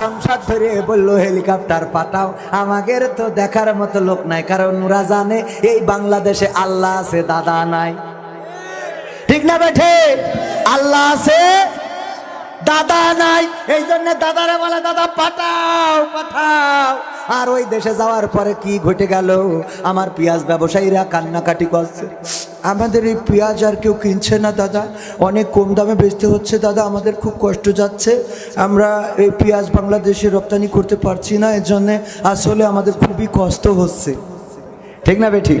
সংসার ধরে বলল, হেলিকপ্টার পাঠাও। আমাদের তো দেখার মতো লোক নাই, কারণ ওরা জানে এই বাংলাদেশে আল্লাহ আছে, দাদা নাই। ঠিক না বেঠে? আল্লাহ আছে, দাদা নাই। এই জন্য দাদারা বলে, দাদা, পাঠাও পাঠাও। আর ওই দেশে যাওয়ার পরে কি ঘটে গেল? আমার পেঁয়াজ ব্যবসায়ীরা কান্নাকাটি করছে। আমাদের এই পেঁয়াজ আর কেউ কিনছে না, দাদা। অনেক কম দামে বেচতে হচ্ছে, দাদা। আমাদের খুব কষ্ট যাচ্ছে। আমরা এই পেঁয়াজ বাংলাদেশে রপ্তানি করতে পারছি না এর জন্যে আসলে আমাদের খুবই কষ্ট হচ্ছে। ঠিক না বেঠিক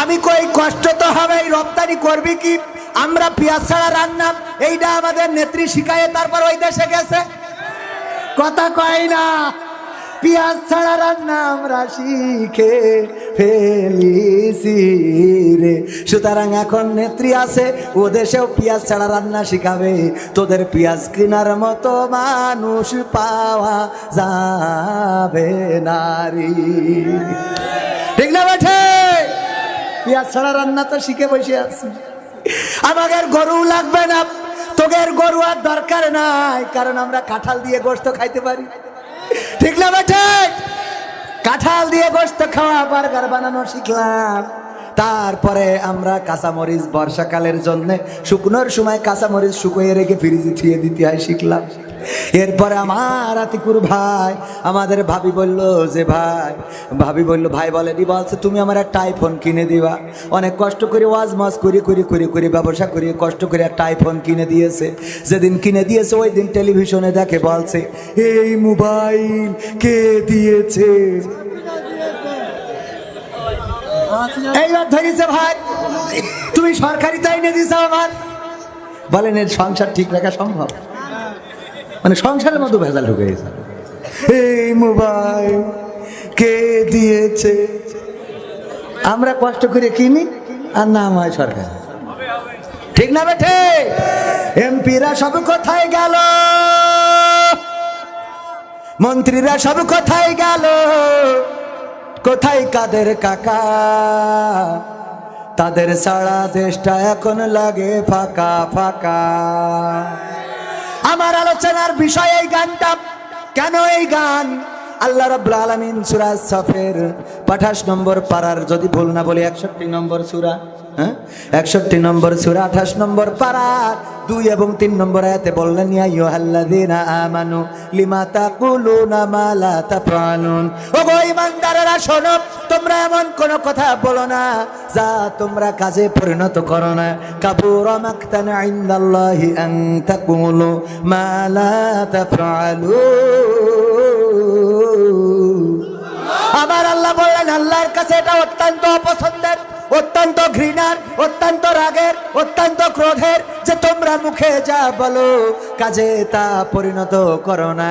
আমি কই, কষ্ট তো হবে রপ্তানি করবি কি? আমরা পেঁয়াজ ছাড়া রান্না, এইটা আমাদের নেত্রী শিখায়, তারপর ওই দেশে গেছে। কথা কয় না, পেঁয়াজ ছাড়া রান্না আমরা শিখে ফেলিছি রে। সুতরাং এখন নেত্রী আছে, ও দেশেও পেঁয়াজ ছাড়া রান্না শিখাবে। তোদের পেঁয়াজ কেনার মতো মানুষ পাওয়া যাবে নারী। ঠিক না বেঠে? পেঁয়াজ ছাড়া রান্না তো শিখে বসে আছি। আমাদের গরু লাগবে না, তোদের গরু আর দরকার নাই, কারণ আমরা কাঁঠাল দিয়ে গোস্ত খাইতে পারি। ঠিক না বেঠে? কাঁঠাল দিয়ে গোস্ত খাওয়া, বার্গার বানানো শিখলাম। তারপরে আমরা কাঁচামরিচ বর্ষাকালের জন্য শুকনোর সময় কাঁচামরিচ শুকিয়ে রেখে ফ্রিজে থিয়ে দিতে হয়, শিখলাম। এরপরে আমার আতিকুর ভাই আমাদের ভাবি বলল যে, ভাই। ভাবি বলল, ভাই বলেনি বলছে, তুমি আমার একটা আইফোন কিনে দিবা। অনেক কষ্ট করে ওয়াজ মাস করে করে করে করে, ব্যবসা করি, কষ্ট করে একটা আইফোন কিনে দিয়েছে। যেদিন কিনে দিয়েছে, ওই দিন টেলিভিশনে দেখে বলছে, এই মোবাইল কে দিয়েছে? ভাই। তুমি সরকারি তাই নিয়ে দিয়েছ আমার। বলেন, এর সংসার ঠিক রাখা সম্ভব? মানে সংসারের মতো ভেজাল ঢুকে গেছে। এই মোবাইল কে দিয়েছে? আমরা কষ্ট করে কিনি আর নাম হয় সরকার। ঠিক না বেঠে? এমপিরা সব কোথায় গেল? মন্ত্রীরা সব কোথায় গেল? কোথায় কাদের কাকা? তাদের সারা দেশটা এখন লাগে ফাঁকা ফাঁকা। আমার আলোচনার বিষয় এই গানটা। কেন এই গান? আল্লাহ রাব্বুল আলামিন সূরা সাফের 28 নম্বর পারার যদি ভুল না বলি 61 নম্বর সূরা হ্যাঁ? 61 নম্বর সূরা 28 নম্বর পারার দুই এবং তিন নম্বর আয়াতে বললেন, ইয়া আইয়ুহাল্লাযীনা আমানু লিমা তাকুলুনা মা লা তাফআলুন। ও গো ঈমানদারেরা শোনো, তোমরা এমন কোন কথা বলো না যা তোমরা কাজে পরিণত করো না। কাপুর আমার আল্লাহ বললেন, আল্লাহর কাছে এটা অত্যন্ত অপছন্দের অত্যন্ত ঘৃণার, অত্যন্ত রাগের, অত্যন্ত ক্রোধের যে তোমরা মুখে যা বলো, কাজে তা পরিণত করো না।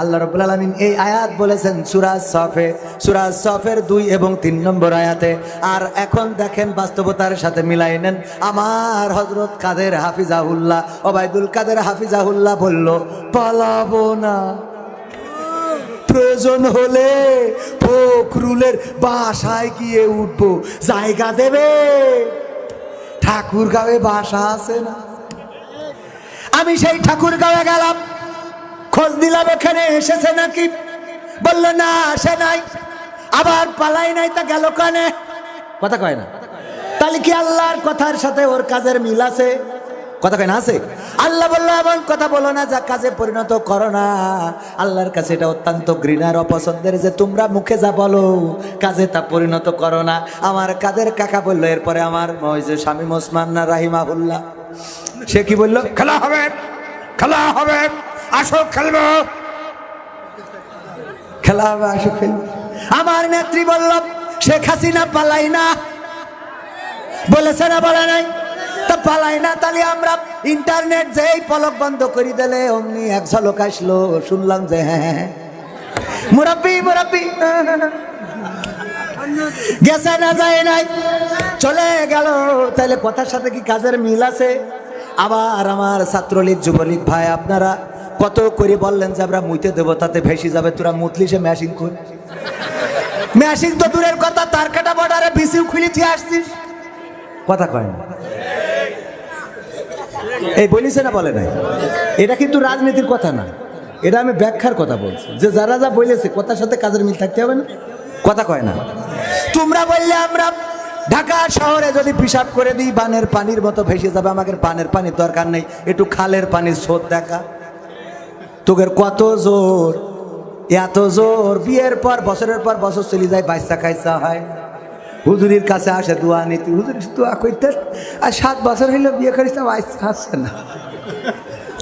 আল্লাহ রবুল আলমিন এই আয়াত বলেছেন সুরাজ সফে। সুরাজ সফের দুই এবং তিন নম্বর আয়াতে, আর এখন দেখেন বাস্তবতার সাথে মিলাই নেন। আমার হজরত কাদের হাফিজাহুল্লাহ, ওবায়দুল কাদের হাফিজাহুল্লাহ বলল, পালাবো না। প্রয়োজন হলে ফখরুলের বাসায় গিয়ে উঠবো। জায়গা দেবে? ঠাকুর গাঁয়ে বাসা আছে না? আমি সেই ঠাকুর গাঁয়ে গেলাম। খোঁজ দিলাম এখানে এসেছে নাকি? বলল, না, আসে নাই। আবার পালাই নাই, তা গেল কানে? কথা কয় না? তাহলে কি আল্লাহর কথার সাথে ওর কাজের মিল আছে? কথা কয় না, আছে? আল্লাহ বলল, এমন কথা বলো না যা কাজে পরিণত করো না। আল্লাহর কাছে এটা অত্যন্ত ঘৃণার অপছন্দের যে তোমরা মুখে যা বলো, কাজে তা পরিণত করো না। আমার কাদের কাকা বলল, এরপরে আমার ওই যে স্বামী ওসমান না রাহিমা রাহিমাহুল্লাহ, সে কি বলল, খেলা হবে খেলা হবে, আসো খেলব। খেলা হবে, আসো খেলব। আমার নেত্রী বলল, শেখ হাসিনা পালাই না। বলেছে না, বলে নাই। তা পালাই না, তাহলে আমরা ইন্টারনেট যে এই পলক বন্ধ করে দিলে অমনি এক ঝলক আসলো, শুনলাম যে হ্যাঁ হ্যাঁ মুরব্বি মুরব্বি। গেছে না, যায় নাই। চলে গেল। তাহলে কথার সাথে কি কাজের মিল আছে? আবার আমার ছাত্রলীগ, যুবলীগ ভাই, আপনারা কত করে বললেন যে আমরা মুইতে দেবো, তাতে ভেসে যাবে, তোরা মুতলি সে ম্যাশিং কর ম্যাশিং তো দূরের কথা, তার কাটা বর্ডারে বিসিউ খুলে আসছিস। কথা কয় না। এই বলিছে না, বলে নাই। এটা কিন্তু রাজনীতির কথা না। এটা আমি ব্যাখ্যার কথা বলছি। যে যারা যা বলেছে, কথার সাথে কাজের মিল থাকতে হবে না। কথা কয় না। তোমরা বললে আমরা ঢাকা শহরে যদি পিসাব করে দিই, বানের পানির মতো ভেসে যাবে। আমাদের পানের পানির দরকার নেই। একটু খালের পানির স্রোত দেখা। তোদের কত জোর, এত জোর। বিয়ের পর, বছরের পর বছর চলে যায় বাচ্চা খাইসা হয়। হুজুরির কাছে আসে দোয়া নীতি। হুজুর দোয়া করতে আর সাত বছর হইলে বিয়ে করিস আসছে না।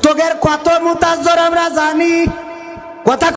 তোদের কত মুতাজ আমরা জানি। কথা